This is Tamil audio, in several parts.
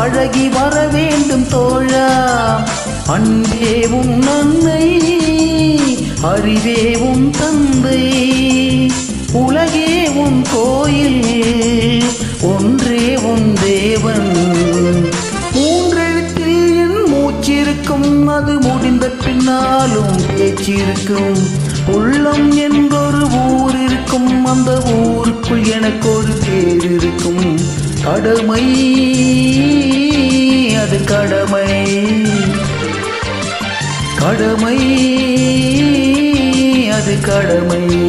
பழகி வர வேண்டும் தோழா. அன்பே உன் நன்மை அறிவே உன் தந்தை. உலகே உன் கோயில் ஒன்றே உன் தேவன். மூன்றெழுத்தில் என் மூச்சிருக்கும் அது முடிந்த பின்னாலும் பேச்சிருக்கும். உள்ளம் என்றொரு ஊர் இருக்கும் அந்த ஊருக்குள் எனக்கு ஒரு பேர் இருக்கும் கடமை அது கடமை. கடமை அது கடமை.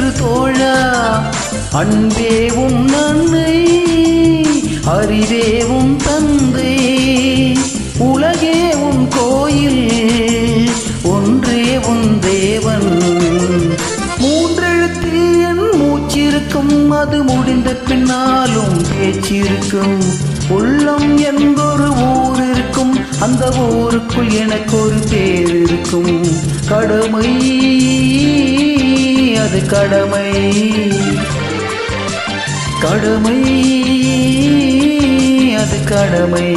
அன்பே உன் நன்மை அறிவே உன் தந்தை உலகே உன் கோயில் ஒன்றே உன் தேவன். மூன்றெழுத்தில் என் மூச்சிருக்கும் அது முடிந்த பின்னாலும் பேச்சிருக்கும். உள்ளம் என்கொரு ஊர் இருக்கும் அந்த ஊருக்குள் எனக்கு ஒரு பேர் இருக்கும் கடமை அது கடமை. கடமை அது கடமை.